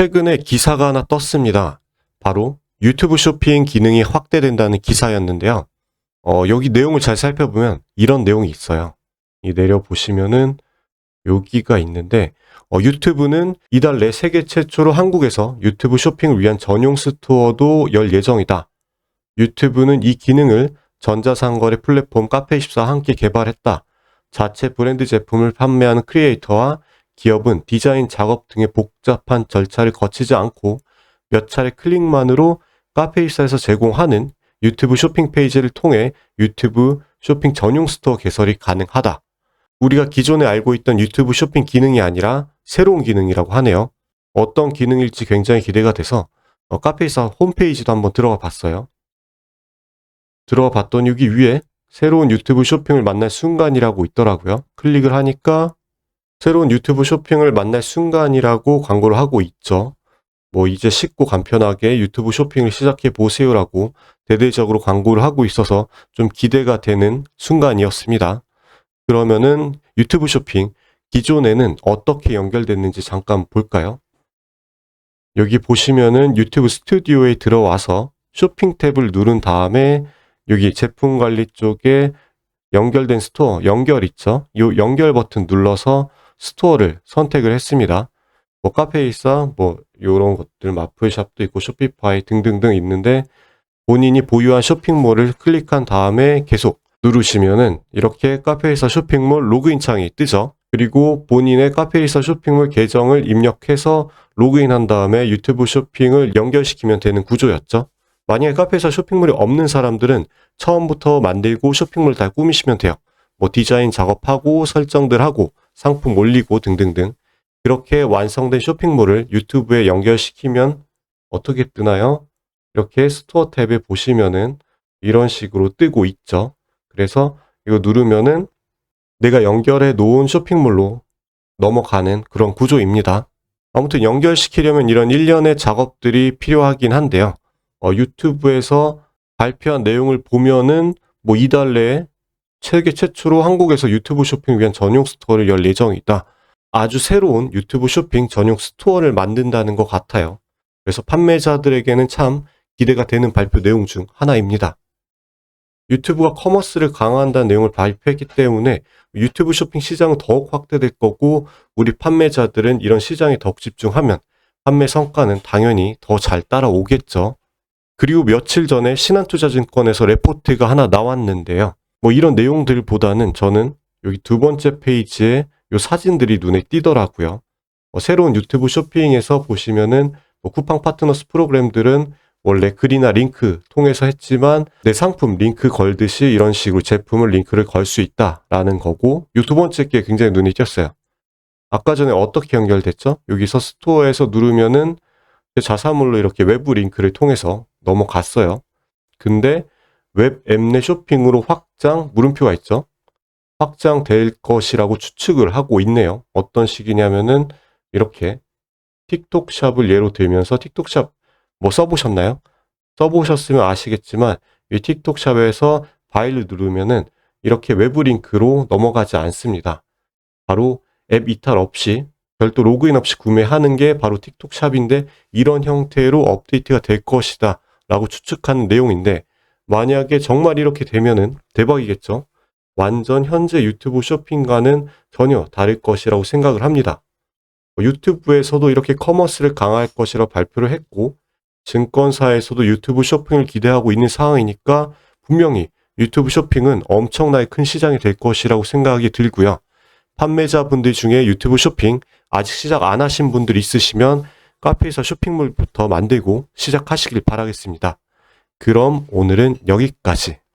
최근에 기사가 하나 떴습니다. 바로 유튜브 쇼핑 기능이 확대된다는 기사였는데요. 어, 여기 내용을 잘 살펴보면 이런 내용이 있어요. 이 내려보시면은 여기가 있는데 어, 유튜브는 이달 내 세계 최초로 한국에서 유튜브 쇼핑을 위한 전용 스토어도 열 예정이다. 유튜브는 이 기능을 전자상거래 플랫폼 카페24와 함께 개발했다. 자체 브랜드 제품을 판매하는 크리에이터와 기업은 디자인 작업 등의 복잡한 절차를 거치지 않고 몇 차례 클릭만으로 카페24에서 제공하는 유튜브 쇼핑 페이지를 통해 유튜브 쇼핑 전용 스토어 개설이 가능하다. 우리가 기존에 알고 있던 유튜브 쇼핑 기능이 아니라 새로운 기능이라고 하네요. 어떤 기능일지 굉장히 기대가 돼서 어, 카페24 홈페이지도 한번 들어가 봤어요. 들어가 봤더니 여기 위에 새로운 유튜브 쇼핑을 만날 순간이라고 있더라고요. 클릭을 하니까 새로운 유튜브 쇼핑을 만날 순간이라고 광고를 하고 있죠. 뭐 이제 쉽고 간편하게 유튜브 쇼핑을 시작해 보세요라고 대대적으로 광고를 하고 있어서 좀 기대가 되는 순간이었습니다. 그러면은 유튜브 쇼핑 기존에는 어떻게 연결됐는지 잠깐 볼까요? 여기 보시면은 유튜브 스튜디오에 들어와서 쇼핑 탭을 누른 다음에 여기 제품 관리 쪽에 연결된 스토어 연결 있죠? 이 연결 버튼 눌러서 스토어를 선택을 했습니다. 뭐 카페이사 뭐 요런 것들 마플샵도 있고 쇼피파이 등등등 있는데 본인이 보유한 쇼핑몰을 클릭한 다음에 계속 누르시면은 이렇게 카페이사 쇼핑몰 로그인 창이 뜨죠. 그리고 본인의 카페이사 쇼핑몰 계정을 입력해서 로그인한 다음에 유튜브 쇼핑을 연결시키면 되는 구조였죠. 만약에 카페에서 쇼핑몰이 없는 사람들은 처음부터 만들고 쇼핑몰 다 꾸미시면 돼요. 뭐 디자인 작업하고 설정들 하고 상품 올리고 등등등. 그렇게 완성된 쇼핑몰을 유튜브에 연결시키면 어떻게 뜨나요? 이렇게 스토어 탭에 보시면은 이런 식으로 뜨고 있죠. 그래서 이거 누르면은 내가 연결해 놓은 쇼핑몰로 넘어가는 그런 구조입니다. 아무튼 연결시키려면 이런 일련의 작업들이 필요하긴 한데요. 어, 유튜브에서 발표한 내용을 보면은 뭐 이달 내에 세계 최초로 한국에서 유튜브 쇼핑 위한 전용 스토어를 열 예정이다. 아주 새로운 유튜브 쇼핑 전용 스토어를 만든다는 것 같아요. 그래서 판매자들에게는 참 기대가 되는 발표 내용 중 하나입니다. 유튜브가 커머스를 강화한다는 내용을 발표했기 때문에 유튜브 쇼핑 시장은 더욱 확대될 거고 우리 판매자들은 이런 시장에 더욱 집중하면 판매 성과는 당연히 더 잘 따라오겠죠. 그리고 며칠 전에 신한투자증권에서 레포트가 하나 나왔는데요. 뭐 이런 내용들보다는 저는 여기 두 번째 페이지에 요 사진들이 눈에 띄더라고요. 어, 새로운 유튜브 쇼핑에서 보시면은 뭐 쿠팡 파트너스 프로그램들은 원래 글이나 링크 통해서 했지만 내 상품 링크 걸듯이 이런 식으로 제품을 링크를 걸 수 있다라는 거고 이두 번째 게 굉장히 눈이 띄었어요. 아까 전에 어떻게 연결됐죠? 여기서 스토어에서 누르면은 자사몰로 이렇게 외부 링크를 통해서 넘어갔어요. 근데 웹앱내 쇼핑으로 확장 물음표가 있죠. 확장될 것이라고 추측을 하고 있네요. 어떤 식이냐면은 이렇게 틱톡샵을 예로 들면서 틱톡샵 뭐 써보셨나요? 써보셨으면 아시겠지만 이 틱톡샵에서 파일을 누르면은 이렇게 외부 링크로 넘어가지 않습니다. 바로 앱 이탈 없이 별도 로그인 없이 구매하는 게 바로 틱톡샵인데 이런 형태로 업데이트가 될 것이다 라고 추측하는 내용인데 만약에 정말 이렇게 되면은 대박이겠죠. 완전 현재 유튜브 쇼핑과는 전혀 다를 것이라고 생각을 합니다. 유튜브에서도 이렇게 커머스를 강화할 것이라고 발표를 했고 증권사에서도 유튜브 쇼핑을 기대하고 있는 상황이니까 분명히 유튜브 쇼핑은 엄청나게 큰 시장이 될 것이라고 생각이 들고요. 판매자분들 중에 유튜브 쇼핑 아직 시작 안 하신 분들 있으시면 카페에서 쇼핑몰부터 만들고 시작하시길 바라겠습니다. 그럼 오늘은 여기까지.